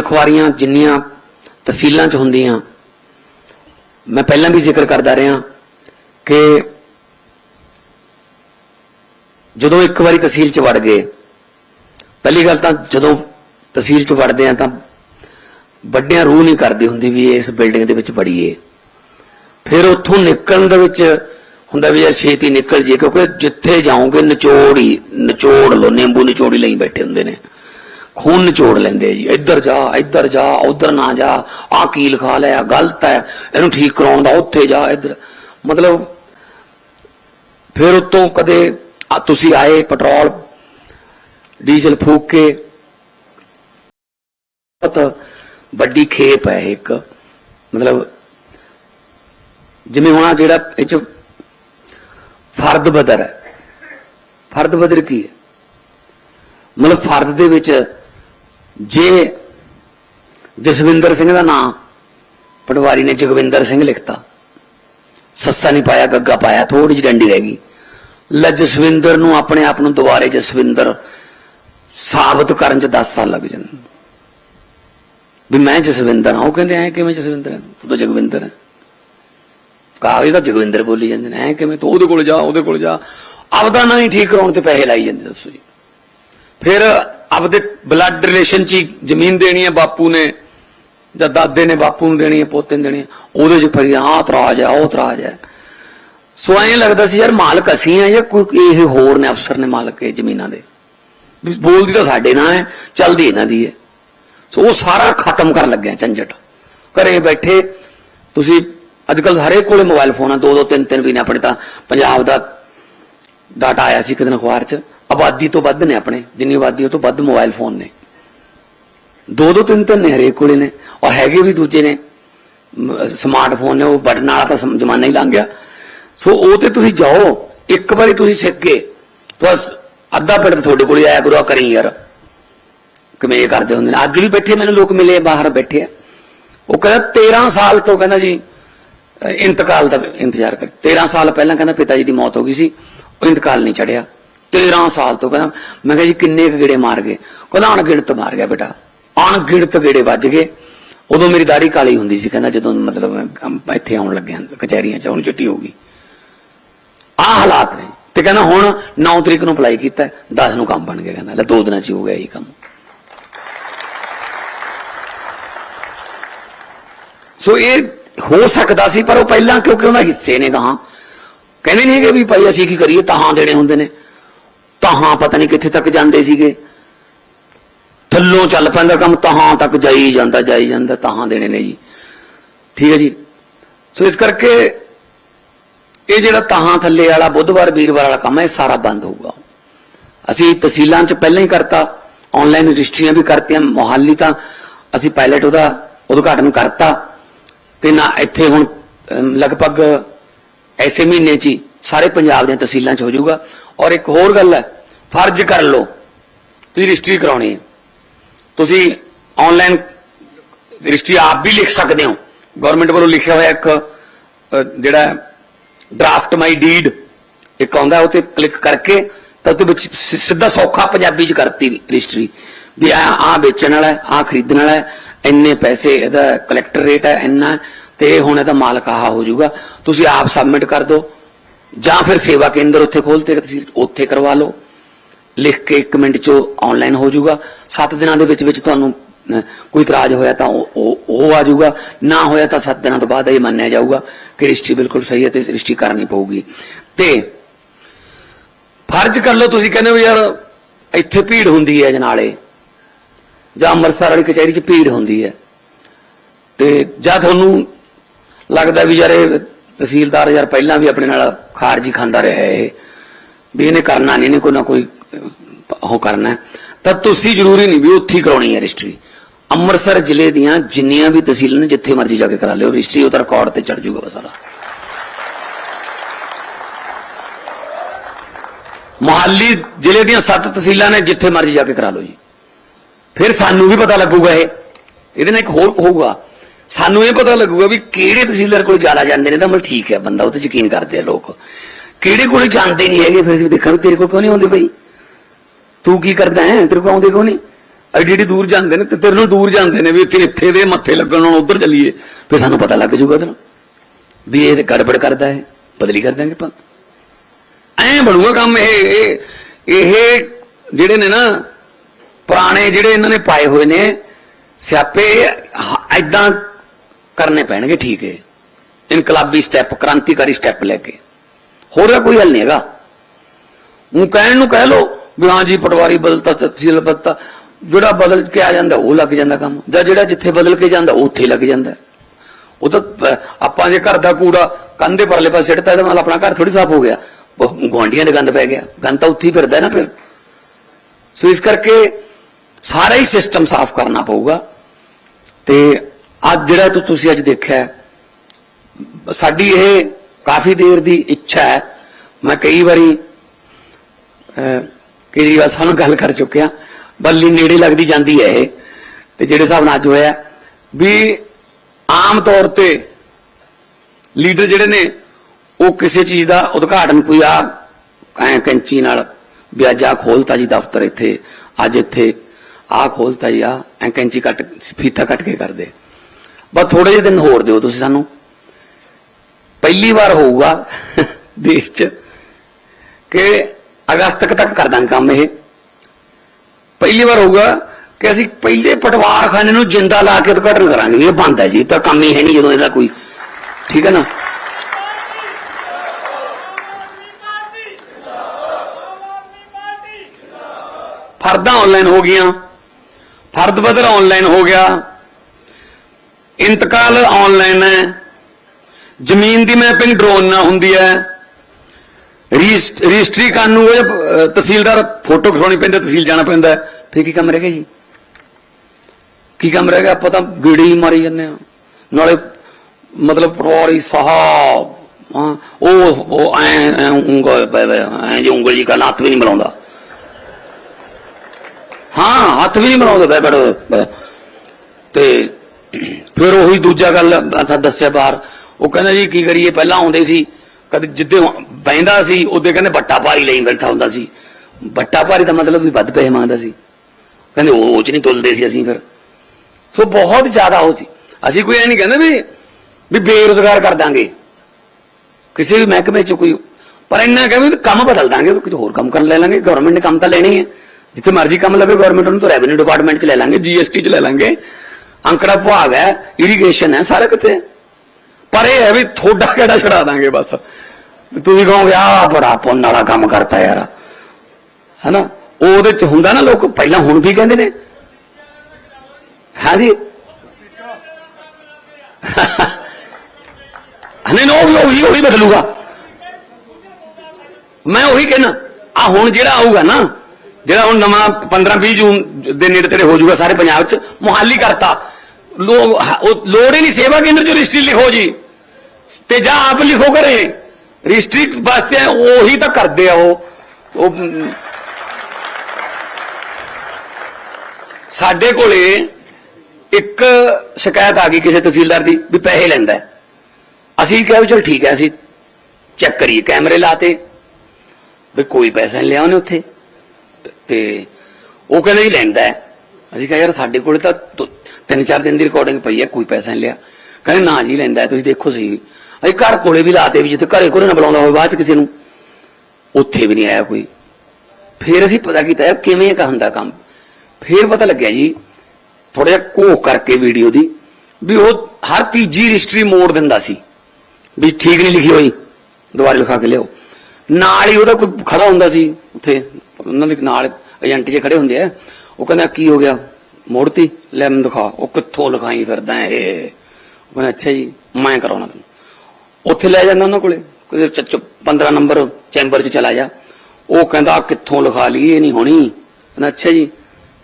ਖੁਆਰੀਆਂ ਜਿੰਨੀਆਂ ਤਹਿਸੀਲਾਂ 'ਚ ਹੁੰਦੀਆਂ, ਮੈਂ ਪਹਿਲਾਂ ਵੀ ਜ਼ਿਕਰ ਕਰਦਾ ਰਿਹਾ ਕਿ ਜਦੋਂ ਇੱਕ ਵਾਰੀ ਤਹਿਸੀਲ 'ਚ ਵੜ ਗਏ, ਪਹਿਲੀ ਗੱਲ ਤਾਂ ਜਦੋਂ ਤਹਿਸੀਲ 'ਚ ਵੜਦੇ ਆ ਤਾਂ ਵੱਡਿਆਂ ਰੂਹ ਨਹੀਂ ਕਰਦੀ ਹੁੰਦੀ ਵੀ ਇਸ ਬਿਲਡਿੰਗ ਦੇ ਵਿੱਚ ਵੜੀਏ। ਫਿਰ ਉੱਥੋਂ ਨਿਕਲਣ ਦੇ ਵਿੱਚ ਹੁੰਦਾ ਵੀ ਯਾਰ ਛੇਤੀ ਨਿਕਲ ਜੇ ਕਿਉਂਕਿ ਜਿੱਥੇ ਜਾਓਗੇ ਨਿਚੋੜ ਹੀ, ਨਿਚੋੜ ਲੋ ਨਿੰਬੂ ਨਿਚੋੜੀ ਲਈ ਬੈਠੇ ਹੁੰਦੇ ਨੇ। ਖੂਨ ਨਿਚੋੜ ਲੈਂਦੇ ਜੀ। ਇੱਧਰ ਜਾ ਇੱਧਰ ਜਾ, ਉਧਰ ਨਾ ਜਾ, ਆਹ ਕੀ ਲਿਖਾ ਲਿਆ, ਗਲਤ ਹੈ, ਇਹਨੂੰ ਠੀਕ ਕਰਾਉਣ ਦਾ ਉੱਥੇ ਜਾ, ਇੱਧਰ। ਮਤਲਬ ਫਿਰ ਉਤੋਂ ਕਦੇ ਤੁਸੀਂ ਆਏ ਪੈਟਰੋਲ, ਡੀਜ਼ਲ ਫੂਕ ਕੇ, ਬਹੁਤ ਵੱਡੀ ਖੇਪ ਹੈ ਇੱਕ। ਮਤਲਬ ਜਿਵੇਂ ਹੁਣ ਜਿਹੜਾ ਇਹ ਚ ਫਰਦ ਬਦਰ ਹੈ। ਫਰਦ ਬਦਰ ਕੀ ਹੈ? ਮਤਲਬ ਫਰਦ ਦੇ ਵਿੱਚ ਜੇ ਜਸਵਿੰਦਰ ਸਿੰਘ ਦਾ ਨਾਮ ਪਟਵਾਰੀ ਨੇ ਜਗਵਿੰਦਰ ਸਿੰਘ ਲਿਖਤਾ, ਸੱਸਾ ਨਹੀਂ ਪਾਇਆ, ਗੱਗਾ ਪਾਇਆ ਥੋੜੀ ਜਿਹੀ ਡੰਡੀ ਰਹਿ ਗਈ। ਲੈ ਜਸਵਿੰਦਰ ਨੂੰ ਆਪਣੇ ਆਪ ਨੂੰ ਦੁਬਾਰੇ ਜਸਵਿੰਦਰ ਸਾਬਤ ਕਰਨ ਚ 10 ਸਾਲ ਲੱਗ ਜਾਂਦੇ ਵੀ ਮੈਂ ਜਸਵਿੰਦਰ ਹਾਂ, ਉਹ ਕਹਿੰਦੇ, ਐ ਕਿਵੇਂ ਜਸਵਿੰਦਰ ਹੈ? ਤੂੰ ਤਾਂ ਜਗਵਿੰਦਰ ਹੈ। ਕਾਗਜ਼ ਤਾਂ ਜਗਵਿੰਦਰ ਬੋਲੀ ਜਾਂਦੇ ਨੇ, ਐ ਕਿਵੇਂ ਤੂੰ ਉਹਦੇ ਕੋਲ ਜਾ, ਉਹਦੇ ਕੋਲ ਜਾ। ਆਪਦਾ ਨਾ ਹੀ ਠੀਕ ਕਰਾਉਣ ਤੇ ਪੈਸੇ ਲਾਈ ਜਾਂਦੇ ਦੱਸੋ ਜੀ। ਫਿਰ ਆਪਦੇ ਬਲੱਡ ਰਿਲੇਸ਼ਨ ਚ ਹੀ ਜ਼ਮੀਨ ਦੇਣੀ ਹੈ ਬਾਪੂ ਨੇ, ਜਾਂ ਦਾਦੇ ਨੇ ਬਾਪੂ ਨੂੰ ਦੇਣੀ ਹੈ, ਪੋਤੇ ਨੂੰ ਦੇਣੀ ਹੈ, ਉਹਦੇ ਚ ਫਿਰ ਆਹ ਤਰਾਜ ਹੈ, ਉਹ ਤਰਾਜ ਹੈ। ਸੋ ਐਂ ਲੱਗਦਾ ਸੀ, ਯਾਰ ਮਾਲਕ ਅਸੀਂ ਆ ਜਾਂ ਕੋਈ ਇਹ ਹੋਰ ਨੇ ਅਫਸਰ ਨੇ ਮਾਲਕ ਇਹ ਜ਼ਮੀਨਾਂ ਦੇ? ਵੀ ਬੋਲਦੀ ਤਾਂ ਸਾਡੇ ਨਾਲ ਹੈ, ਚੱਲਦੀ ਇਹਨਾਂ ਦੀ ਹੈ। ਸੋ ਉਹ ਸਾਰਾ ਖਤਮ ਕਰਨ ਲੱਗਿਆ ਝੰਜਟ। ਘਰੇ ਬੈਠੇ, ਤੁਸੀਂ ਅੱਜ ਕੱਲ ਹਰੇਕ ਕੋਲੇ ਮੋਬਾਈਲ ਫੋਨ ਆ ਦੋ ਦੋ ਤਿੰਨ ਤਿੰਨ ਵੀ ਨੇ ਆਪਣੇ ਤਾਂ ਪੰਜਾਬ ਦਾ ਡਾਟਾ ਆਇਆ ਸੀ ਕਿਦਨ ਅਖਬਾਰ 'ਚ। ਆਬਾਦੀ ਤੋਂ ਵੱਧ ਨੇ ਆਪਣੇ, ਜਿੰਨੀ ਆਬਾਦੀ ਉਹ ਤੋਂ ਵੱਧ ਮੋਬਾਈਲ ਫੋਨ ਨੇ। ਦੋ ਦੋ ਤਿੰਨ ਤਿੰਨ ਨੇ ਹਰੇਕ ਕੋਲੇ ਨੇ, ਔਰ ਹੈਗੇ ਵੀ ਦੂਜੇ ਨੇ। ਮ- ਸਮਾਰਟਫੋਨ ਨੇ, ਉਹ ਬਟਨ ਵਾਲਾ ਤਾਂ ਜ਼ਮਾਨਾ ਹੀ ਲੰਘ ਗਿਆ। ਸੋ ਉਹ ਤੇ ਤੁਸੀਂ ਜਾਓ, ਇੱਕ ਵਾਰੀ ਤੁਸੀਂ ਸਿੱਖ ਗਏ ਤਾਂ ਅੱਧਾ ਪਿੰਡ ਤੁਹਾਡੇ ਕੋਲ ਆਇਆ ਗੁਰੂ ਕਰੀ ਯਾਰ। ਕਿਵੇਂ ਕਰਦੇ ਹੁੰਦੇ ਨੇ। ਅੱਜ ਵੀ ਬੈਠੇ, ਮੈਨੂੰ ਲੋਕ ਮਿਲੇ, ਬਾਹਰ ਬੈਠੇ ਆ। ਉਹ ਕਹਿੰਦਾ 13 ਸਾਲ ਤੋਂ, ਕਹਿੰਦਾ ਜੀ ਇੰਤਕਾਲ ਦਾ ਇੰਤਜ਼ਾਰ ਕਰ। 13 ਸਾਲ ਪਹਿਲਾਂ ਕਹਿੰਦਾ ਪਿਤਾ ਜੀ ਦੀ ਮੌਤ ਹੋ ਗਈ ਸੀ, ਉਹ ਇੰਤਕਾਲ ਨਹੀਂ ਚੜਿਆ 13 ਸਾਲ ਤੋਂ ਕਹਿੰਦਾ, ਮੈਂ ਕਿਹਾ ਜੀ ਕਿੰਨੇ ਕੁ ਗੇੜੇ ਮਾਰ ਗਏ? ਕਹਿੰਦਾ, ਅਣਗਿਣਤ ਮਾਰ ਗਿਆ ਬੇਟਾ। ਅਣਗਿਣਤ ਗੇੜੇ ਵੱਜ ਗਏ। ਉਦੋਂ ਮੇਰੀ ਦਾੜੀ ਕਾਲੀ ਹੁੰਦੀ ਸੀ, ਕਹਿੰਦਾ ਜਦੋਂ ਮਤਲਬ ਮੈਂ ਇੱਥੇ ਆਉਣ ਲੱਗਿਆ ਕਚਹਿਰੀਆਂ 'ਚ, ਹੁਣ ਚਿੱਟੀ ਹੋ ਗਈ। ਆਹ ਹਾਲਾਤ ਨੇ। ਤੇ ਕਹਿੰਦਾ ਹੁਣ 9 ਤਰੀਕ ਨੂੰ ਅਪਲਾਈ ਕੀਤਾ 10 ਨੂੰ ਕੰਮ ਬਣ ਗਿਆ, ਕਹਿੰਦਾ। ਲੈ ਦੋ ਦਿਨਾਂ 'ਚ ਹੋ ਗਿਆ ਇਹ ਕੰਮ। ਸੋ ਇਹ ਹੋ ਸਕਦਾ ਸੀ, ਪਰ ਉਹ ਪਹਿਲਾਂ ਕਿਉਂਕਿ ਉਹਨਾਂ ਹਿੱਸੇ ਨੇ ਕਹਾ ਕਹਿੰਦੇ ਨਹੀਂ ਕਿ ਵੀ ਭਾਈ ਅਸੀਂ ਕੀ ਕਰੀਏ ਤਾਹਾਂ ਦੇਣੇ ਹੁੰਦੇ ਨੇ। ਤਾਹਾਂ ਪਤਾ ਨਹੀਂ ਕਿੱਥੇ ਤੱਕ ਜਾਂਦੇ ਸੀਗੇ। ਥੱਲੋਂ ਚੱਲ ਪੈਂਦਾ ਕੰਮ ਤਾਹਾਂ ਤੱਕ ਜਾਈ ਜਾਂਦਾ ਜਾਈ ਜਾਂਦਾ ਤਾਹਾਂ ਦੇਣੇ ਨੇ ਜੀ। ਠੀਕ ਹੈ ਜੀ? ਸੋ ਇਸ ਕਰਕੇ ਇਹ ਜਿਹੜਾ ਤਾਹਾਂ ਥੱਲੇ ਵਾਲਾ, ਬੁੱਧਵਾਰ, ਵੀਰਵਾਰ ਵਾਲਾ ਕੰਮ ਹੈ, ਇਹ ਸਾਰਾ ਬੰਦ ਹੋਊਗਾ। ਅਸੀਂ ਤਹਿਸੀਲਾਂ 'ਚ ਪਹਿਲਾਂ ਹੀ ਕਰਤਾ ਆਨਲਾਈਨ ਰਜਿਸਟਰੀਆਂ ਵੀ ਕਰਤੀਆਂ, ਮੋਹਾਲੀ ਤਾਂ ਅਸੀਂ ਪਾਇਲਟ ਉਹਦਾ ਉਦਘਾਟਨ ਕਰਤਾ। ਤੇ ਨਾ ਇੱਥੇ ਹੁਣ ਲਗਭਗ ਐਸੇ ਮਹੀਨੇ 'ਚ ਹੀ ਸਾਰੇ ਪੰਜਾਬ ਦੀਆਂ ਤਹਿਸੀਲਾਂ 'ਚ ਹੋ ਜਾਊਗਾ। ਔਰ ਇੱਕ ਹੋਰ ਗੱਲ ਹੈ ਫਰਜ਼ ਕਰ ਲਓ ਤੁਸੀਂ ਰਜਿਸਟਰੀ ਕਰਾਉਣੀ ਹੈ। ਤੁਸੀਂ ਆਨਲਾਈਨ ਰਜਿਸਟਰੀ ਆਪ ਵੀ ਲਿਖ ਸਕਦੇ ਹੋ। ਗਵਰਨਮੈਂਟ ਵੱਲੋਂ ਲਿਖਿਆ ਹੋਇਆ ਇੱਕ ਜਿਹੜਾ ਡਰਾਫਟ ਮਾਈ ਡੀਡ ਇੱਕ ਆਉਂਦਾ ਉਹ ਤੇ ਕਲਿੱਕ ਕਰਕੇ ਤਾਂ ਉਹਦੇ ਵਿੱਚ ਸਿੱਧਾ ਸੌਖਾ ਪੰਜਾਬੀ ਚ ਕਰਤੀ ਰਜਿਸਟਰੀ। ਵੀ ਆ ਆ ਵੇਚਣ ਵਾਲਾ ਆ ਖਰੀਦਣ ਵਾਲਾ ਹੈ, ਇੰਨੇ ਪੈਸੇ ਇਹਦਾ ਕਲੈਕਟਰ ਰੇਟ ਹੈ ਇੰਨਾ ਤੇ ਇਹ ਹੁਣ ਇਹਦਾ ਮਾਲਕ ਆਹ ਹੋ ਜਾਊਗਾ। ਤੁਸੀਂ ਆਪ ਸਬਮਿਟ ਕਰ ਦਿਓ ਜਾਂ ਫਿਰ ਸੇਵਾ ਕੇਂਦਰ ਉੱਥੇ ਖੋਲਤੇ ਤੁਸੀਂ ਉੱਥੇ ਕਰਵਾ ਲਓ। ਲਿਖ ਕੇ 1 ਮਿੰਟ ਚ ਆਨਲਾਈਨ ਹੋ ਜਾਊਗਾ। 7 ਦਿਨਾਂ ਦੇ ਵਿੱਚ ਵਿੱਚ ਤੁਹਾਨੂੰ ਕੋਈ ਇਤਰਾਜ਼ ਹੋਇਆ ਤਾਂ ਉਹ, ਉਹ- ਉਹ ਆ ਜਾਊਗਾ। ਨਾ ਹੋਇਆ ਤਾਂ 7 ਦਿਨਾਂ ਤੋਂ ਬਾਅਦ ਇਹ ਮੰਨਿਆ ਜਾਊਗਾ ਕਿ ਰਜਿਸਟਰੀ ਬਿਲਕੁਲ ਸਹੀ ਹੈ ਤੇ ਰਜਿਸਟਰੀ ਕਰਨੀ ਪਊਗੀ। ਤੇ ਫਰਜ਼ ਕਰ ਲਓ, ਤੁਸੀਂ ਕਹਿੰਦੇ ਹੋ ਯਾਰ ਇੱਥੇ ਭੀੜ ਹੁੰਦੀ ਹੈ ਜਨਾਲੇ, ਜਾਂ ਅੰਮ੍ਰਿਤਸਰ ਵਾਲੀ ਕਚਹਿਰੀ 'ਚ ਭੀੜ ਹੁੰਦੀ ਹੈ। ਤੇ ਜਾਂ ਤੁਹਾਨੂੰ ਲੱਗਦਾ ਵੀ ਯਾਰ ਇਹ ਤਹਿਸੀਲਦਾਰ ਯਾਰ ਪਹਿਲਾਂ ਵੀ ਆਪਣੇ ਨਾਲ ਖਾਰਜੀ ਖਾਂਦਾ ਰਿਹਾ ਇਹ, ਵੀ ਇਹਨੇ ਕਰਨਾ ਨਹੀਂ ਇਹਨੇ ਕੋਈ ਨਾ ਕੋਈ ਉਹ ਕਰਨਾ ਤਾਂ ਤੁਸੀਂ ਜ਼ਰੂਰੀ ਨਹੀਂ ਵੀ ਉੱਥੇ ਕਰਾਉਣੀ ਹੈ ਰਜਿਸਟਰੀ। ਅੰਮ੍ਰਿਤਸਰ ਜ਼ਿਲ੍ਹੇ ਦੀਆਂ ਜਿੰਨੀਆਂ ਵੀ ਤਹਿਸੀਲਾਂ ਨੇ, ਜਿੱਥੇ ਮਰਜ਼ੀ ਜਾ ਕੇ ਕਰਾ ਲਿਓ, ਰਜਿਸਟਰੀ ਉਹਦਾ ਰਿਕਾਰਡ ਤੇ ਚੜ ਜਾਊਗਾ ਸਾਰਾ। ਮੁਹਾਲੀ ਜ਼ਿਲ੍ਹੇ ਦੀਆਂ ਸੱਤ ਤਹਿਸੀਲਾਂ ਨੇ, ਜਿੱਥੇ ਮਰਜ਼ੀ ਜਾ ਕੇ ਕਰਾ ਲਓ ਜੀ। ਫਿਰ ਸਾਨੂੰ ਵੀ ਪਤਾ ਲੱਗੂਗਾ ਇਹ। ਇਹਦੇ ਨਾਲ ਇੱਕ ਹੋਰ ਹੋਊਗਾ। ਸਾਨੂੰ ਇਹ ਪਤਾ ਲੱਗੂਗਾ ਵੀ ਕਿਹੜੇ ਤਹਿਸੀਲਦਾਰ ਕੋਲ ਜ਼ਿਆਦਾ ਜਾਂਦੇ ਨੇ, ਤਾਂ ਮਤਲਬ ਠੀਕ ਹੈ, ਬੰਦਾ ਉਹ ਤੇ ਯਕੀਨ ਕਰਦੇ ਆ ਲੋਕ। ਕਿਹੜੇ ਕੋਲ ਜਾਂਦੇ ਨਹੀਂ ਹੈਗੇ, ਫਿਰ ਅਸੀਂ ਦੇਖਾਂ ਤੇਰੇ ਕੋਲ ਕਿਉਂ ਨਹੀਂ ਆਉਂਦੇ ਬਈ? ਤੂੰ ਕੀ ਕਰਦਾ ਹੈ? ਤੇਰੇ ਕੋਲ ਆਉਂਦੇ ਕਿਉਂ ਨਹੀਂ? ਐਡੀ ਐਡੀ ਦੂਰ ਜਾਂਦੇ ਨੇ ਤੇ ਤੇਰੇ ਨੂੰ ਦੂਰ ਜਾਂਦੇ ਨੇ ਵੀ ਇੱਥੇ ਇੱਥੇ ਦੇ ਮੱਥੇ ਲੱਗਣ ਨੂੰ ਉਧਰ ਚੱਲੀਏ, ਫਿਰ ਸਾਨੂੰ ਪਤਾ ਲੱਗ ਜੂਗਾ ਉਹਦੇ ਵੀ ਇਹ ਤੇ ਗੜਬੜ ਕਰਦਾ ਹੈ, ਬਦਲੀ ਕਰ ਦਾਂਗੇ ਆਪਾਂ। ਐਂ ਬਣੂਗਾ ਕੰਮ ਇਹ ਇਹ ਇਹ ਜਿਹੜੇ ਨੇ ਨਾ, ਪੁਰਾਣੇ ਜਿਹੜੇ ਇਹਨਾਂ ਨੇ ਪਾਏ ਹੋਏ ਨੇ, ਸਿਆਪੇ ਐਦਾਂ ਕਰਨੇ ਪੈਣਗੇ, ਠੀਕ ਹੈ। ਇਨਕਲਾਬੀ ਸਟੈਪ ਕ੍ਰਾਂਤੀਕਾਰੀ ਸਟੈਪ ਲੈ ਕੇ। ਹੋਰ ਤਾਂ ਕੋਈ ਹੱਲ ਨਹੀਂ ਹੈਗਾ। ਉਹ ਕਹਿਣ ਨੂੰ ਕਹਿ ਲੋ ਵੀ ਹਾਂ ਜੀ, ਪਟਵਾਰੀ ਬਦਲਤਾ, ਤਹਿਸੀਲ ਬਦਲਤਾ, ਜਿਹੜਾ ਬਦਲ ਕੇ ਆ ਜਾਂਦਾ, ਉਹ ਲੱਗ ਜਾਂਦਾ ਕੰਮ। ਜਾਂ ਜਿਹੜਾ ਜਿੱਥੇ ਬਦਲ ਕੇ ਜਾਂਦਾ, ਉੱਥੇ ਲੱਗ ਜਾਂਦਾ। ਉਹ ਤਾਂ ਆਪਾਂ ਜੇ ਘਰ ਦਾ ਕੂੜਾ ਕੰਧੇ ਪਰਲੇ ਪਾਸੇ ਸਿੱਟਤਾ, ਇਹਦਾ ਮਤਲਬ ਆਪਣਾ ਘਰ ਥੋੜੀ ਸਾਫ਼ ਹੋ ਗਿਆ। ਗਵਾਂਡੀਆਂ ਦੇ ਗੰਦ ਪੈ ਗਿਆ। ਗੰਦ ਤਾਂ ਉੱਥੇ ਹੀ ਫਿਰਦਾ ਨਾ ਫਿਰ। ਸੋ ਇਸ ਕਰਕੇ ਸਾਰਾ ਹੀ ਸਿਸਟਮ ਸਾਫ਼ ਕਰਨਾ ਪਊਗਾ। ਤੇ ਅੱਜ ਜਿਹੜਾ ਤੁਸੀਂ ਅੱਜ ਦੇਖਿਆ ਸਾਡੀ ਇਹ ਕਾਫੀ ਦੇਰ ਦੀ ਇੱਛਾ ਹੈ। ਮੈਂ ਕਈ ਵਾਰੀ ਕੇਜਰੀਵਾਲ ਸਾਹਿਬ ਨਾਲ ਗੱਲ ਕਰ ਚੁੱਕਿਆ ਬੱਲੀ ਨੇੜੇ ਲੱਗਦੀ ਜਾਂਦੀ ਹੈ ਇਹ। ਤੇ ਜਿਹੜੇ ਹਿਸਾਬ ਨਾਲ ਅੱਜ ਹੋਇਆ, ਵੀ ਆਮ ਤੌਰ ਤੇ ਲੀਡਰ ਜਿਹੜੇ ਨੇ, ਉਹ ਕਿਸੇ ਚੀਜ਼ ਦਾ ਉਦਘਾਟਨ ਕੋਈ ਆ, ਐ ਕੈਂਚੀ ਨਾਲ, ਵੀ ਅੱਜ ਆ ਖੋਲਤਾ ਜੀ ਦਫ਼ਤਰ ਇੱਥੇ, ਅੱਜ ਇੱਥੇ ਆ ਖੋਲਤਾ ਜੀ ਆ ਐ ਕੈਂਚੀ ਕੱਟ, ਫੀਤਾ ਕੱਟ ਕੇ ਕਰਦੇ। ਬਸ ਥੋੜੇ ਜਿਹੇ ਦਿਨ ਹੋਰ ਦਿਓ ਤੁਸੀਂ ਸਾਨੂੰ। ਪਹਿਲੀ ਵਾਰ ਹੋਊਗਾ ਦੇਸ਼ 'ਚ ਕਿ ਅਗਸਤ ਤੱਕ ਕਰ ਦਾਂਗੇ ਕੰਮ ਇਹ। ਪਹਿਲੀ ਵਾਰ ਹੋਊਗਾ ਕਿ ਅਸੀਂ ਪਹਿਲੇ ਪਟਵਾਰਖਾਨੇ ਨੂੰ ਜਿੰਦਾ ਲਾ ਕੇ ਉਦਘਾਟਨ ਕਰਾਂਗੇ ਇਹ ਬੰਦ ਹੈ ਜੀ ਤਾਂ ਕੰਮ ਹੀ ਹੈ ਨਹੀਂ ਜਦੋਂ ਇਹਦਾ ਕੋਈ। ਠੀਕ ਹੈ ਨਾ? ਫਰਦਾਂ ਆਨਲਾਈਨ ਹੋ ਗਈਆਂ। ਫਰਦ ਬਦਲ ਆਨਲਾਈਨ ਹੋ ਗਿਆ। ਇੰਤਕਾਲ ਆਨਲਾਈਨ ਹੈ। ਜ਼ਮੀਨ ਦੀ ਮੈਪਿੰਗ ਡਰੋਨ ਨਾਲ ਹੁੰਦੀ ਹੈ। ਰਜਿਸਟਰੀ ਕਰਨ ਨੂੰ ਇਹ, ਤਹਿਸੀਲਦਾਰ ਫੋਟੋ ਖਿਚਾਉਣੀ ਪੈਂਦੀ ਤਹਿਸੀਲ ਜਾਣਾ ਪੈਂਦਾ ਹੈ। ਕੀ ਕੰਮ ਰਹਿ ਗਿਆ ਜੀ? ਕੀ ਕੰਮ ਰਹਿ ਗਿਆ? ਆਪਾਂ ਤਾਂ ਗੇੜੇ ਹੀ ਮਾਰੀ ਜਾਂਦੇ ਆ ਨਾਲੇ ਮਤਲਬ ਪਰਵਾਰੀ ਸਾਹਿਬ ਹਾਂ ਉਹ ਉਹ ਐ ਉਂਗਲ ਪੈ ਐ ਜੀ ਉਂਗਲ ਜੀ ਕਰਨ ਹੱਥ ਵੀ ਨਹੀਂ ਮਿਲਾਉਂਦਾ। ਹਾਂ ਹੱਥ ਵੀ ਨਹੀਂ ਮਿਲਾਉਂਦਾ ਬੈ। ਤੇ ਫਿਰ ਉਹੀ ਦੂਜਾ ਗੱਲ ਅਸਾਂ ਦੱਸਿਆ ਬਾਹਰ। ਉਹ ਕਹਿੰਦਾ ਜੀ, ਕੀ ਕਰੀਏ? ਪਹਿਲਾਂ ਆਉਂਦੇ ਸੀ, ਕਦੇ ਜਿੱਦੇ ਬੈਂਦਾ ਸੀ, ਉਹਦੇ ਕਹਿੰਦੇ ਬੱਟਾ ਭਾਰੀ ਲਈ ਬੈਠਾ ਹੁੰਦਾ ਸੀ। ਬੱਟਾ ਭਾਰੀ ਦਾ ਮਤਲਬ ਵੀ ਵੱਧ ਪੈਸੇ ਮੰਗਦਾ ਸੀ। ਕਹਿੰਦੇ ਉਹ ਚ ਨਹੀਂ ਤੁਲਦੇ ਸੀ ਅਸੀਂ ਫਿਰ। ਸੋ ਬਹੁਤ ਜ਼ਿਆਦਾ ਉਹ ਸੀ। ਅਸੀਂ ਕੋਈ ਇਹ ਨਹੀਂ ਕਹਿੰਦੇ ਵੀ ਵੀ ਬੇਰੁਜ਼ਗਾਰ ਕਰ ਦਾਂਗੇ। ਕਿਸੇ ਵੀ ਮਹਿਕਮੇ ਚ ਕੋਈ ਪਰ ਇੰਨਾ ਕਹਿੰਦੇ ਕੰਮ ਬਦਲ ਦਾਂਗੇ ਕੋਈ ਹੋਰ ਕੰਮ ਕਰਨ ਲੈ ਲਾਂਗੇ। ਗਵਰਨਮੈਂਟ ਨੇ ਕੰਮ ਤਾਂ ਲੈਣੇ ਹੈ ਜਿੱਥੇ ਮਰਜ਼ੀ ਕੰਮ ਲਵੇ ਗਵਰਨਮੈਂਟ ਨੂੰ ਤਾਂ ਰੈਵਨਿਊ ਡਿਪਾਰਟਮੈਂਟ ਚ ਲੈ ਲਾਂਗੇ ਜੀਐਸਟੀ ਚ ਲੈ ਲਾਂਗੇ। ਅੰਕੜਾ ਭਾਗ ਹੈ ਇਰੀਗੇਸ਼ਨ ਹੈ, ਸਾਰੇ ਕਿਤੇ ਪਰ ਇਹ ਹੈ ਵੀ ਥੋੜਾ ਕਿਹੜਾ ਛਡਾ ਦਾਂਗੇ ਬਸ। ਤੁਸੀਂ ਕਹੋਗੇ, ਆ, ਬੜਾ ਪੁੰਨ ਵਾਲਾ ਕੰਮ ਕਰਤਾ ਯਾਰ। ਹੈਨਾ? ਉਹਦੇ ਚ ਹੁੰਦਾ ਨਾ ਲੋਕ, ਪਹਿਲਾਂ ਹੁਣ ਵੀ ਕਹਿੰਦੇ ਨੇ? ਹਾਂਜੀ ਹਨੇ ਨੋ ਵੀ ਉਹੀ ਉਹੀ ਬਦਲੂਗਾ। ਮੈਂ ਉਹੀ ਕਹਿਣਾ, ਆ ਹੁਣ ਜਿਹੜਾ ਆਊਗਾ ਨਾ, ਜਿਹੜਾ ਹੁਣ ਨਵਾਂ 15 20 ਜੂਨ ਦੇ ਨੇੜੇ ਤੇੜੇ ਹੋ ਜਾਊਗਾ ਸਾਰੇ ਪੰਜਾਬ 'ਚ, ਮੁਹਾਲੀ ਕਰਤਾ। ਲੋੜ ਹੀ ਨਹੀਂ ਸੇਵਾ ਕੇਂਦਰ 'ਚ ਰਜਿਸਟਰੀ ਲਿਖੋ ਜੀ। ਤੇ ਜਾਂ ਆਪ ਲਿਖੋ ਕਰੇ ਰਜਿਸਟਰੀ ਵਾਸਤੇ ਉਹੀ ਤਾਂ ਕਰਦੇ ਆ ਉਹ। ਸਾਡੇ ਕੋਲੇ ਇੱਕ ਸ਼ਿਕਾਇਤ ਆ ਗਈ ਕਿਸੇ ਤਹਿਸੀਲਦਾਰ ਦੀ ਵੀ ਪੈਸੇ ਲੈਂਦਾ ਅਸੀਂ ਕਿਹਾ ਵੀ ਚਲ ਠੀਕ ਹੈ, ਅਸੀਂ ਚੈੱਕ ਕਰੀਏ, ਕੈਮਰੇ ਲਾਤੇ ਵੀ ਕੋਈ ਪੈਸਾ ਨਹੀਂ ਲਿਆ ਉਹਨੇ ਉੱਥੇ। ਤੇ ਉਹ ਕਹਿੰਦਾ ਜੀ ਲੈਂਦਾ ਅਸੀਂ ਕਿਹਾ ਯਾਰ ਸਾਡੇ ਕੋਲੇ ਤਾਂ ਤਿੰਨ ਚਾਰ ਦਿਨ ਦੀ ਰਿਕਾਰਡਿੰਗ ਪਈ ਹੈ ਕੋਈ ਪੈਸਾ ਨਹੀਂ ਲਿਆ। ਕਹਿੰਦੇ, ਨਾ ਜੀ, ਲੈਂਦਾ ਤੁਸੀਂ ਦੇਖੋ ਸਹੀ। ਅਸੀਂ ਘਰ ਕੋਲੇ ਵੀ ਲਾਤੇ ਵੀ, ਜਿੱਥੇ ਘਰੇ ਕੋਲੇ ਨਾ ਬੁਲਾਉਂਦਾ ਹੋਵੇ, ਬਾਅਦ ਚ ਕਿਸੇ ਨੂੰ। ਉੱਥੇ ਵੀ ਨਹੀਂ ਆਇਆ ਕੋਈ। ਫਿਰ ਅਸੀਂ ਪਤਾ ਕੀਤਾ ਕਿਵੇਂ ਇਹ ਹੁੰਦਾ ਕੰਮ। ਫਿਰ ਪਤਾ ਲੱਗਿਆ ਜੀ ਥੋੜਾ ਜਿਹਾ ਘੋਖ ਕਰਕੇ ਵੀਡੀਓ ਦੀ, ਵੀ ਉਹ ਹਰ ਤੀਜੀ ਰਜਿਸਟਰੀ ਮੋੜ ਦਿੰਦਾ ਸੀ। ਵੀ ਠੀਕ ਨਹੀਂ ਲਿਖੀ ਹੋਈ, ਦੁਬਾਰਾ ਲਿਖਾ ਕੇ ਲਿਆਓ। ਨਾਲ ਹੀ ਉਹਦਾ ਕੋਈ ਖੜਾ ਹੁੰਦਾ ਸੀ, ਉੱਥੇ, ਉਹਨਾਂ ਦੇ ਨਾਲ ਏਜੰਟ ਜੇ ਖੜੇ ਹੁੰਦੇ ਆ, ਉਹ ਕਹਿੰਦਾ, ਕੀ ਹੋ ਗਿਆ? ਮੋੜਤੀ, ਲੈ ਮੈਨੂੰ ਦਿਖਾ, ਉਹ ਕਿੱਥੋਂ ਲਿਖਾਈ ਫਿਰਦਾ ਇਹ? ਉਹ ਅੱਛਾ ਜੀ, ਮੈਂ ਕਰਾਉਣਾ ਤੈਨੂੰ। ਉੱਥੇ ਲੈ ਜਾਂਦਾ ਉਹਨਾਂ ਕੋਲੇ ਕਿਸੇ ਚੱਚ 15 ਨੰਬਰ ਚੈਂਬਰ 'ਚ ਚਲਾ ਜਾ। ਉਹ ਕਹਿੰਦਾ ਕਿੱਥੋਂ ਲਿਖਾ ਲਈ ਇਹ ਨਹੀਂ ਹੋਣੀ। ਕਹਿੰਦਾ, ਅੱਛਾ ਜੀ,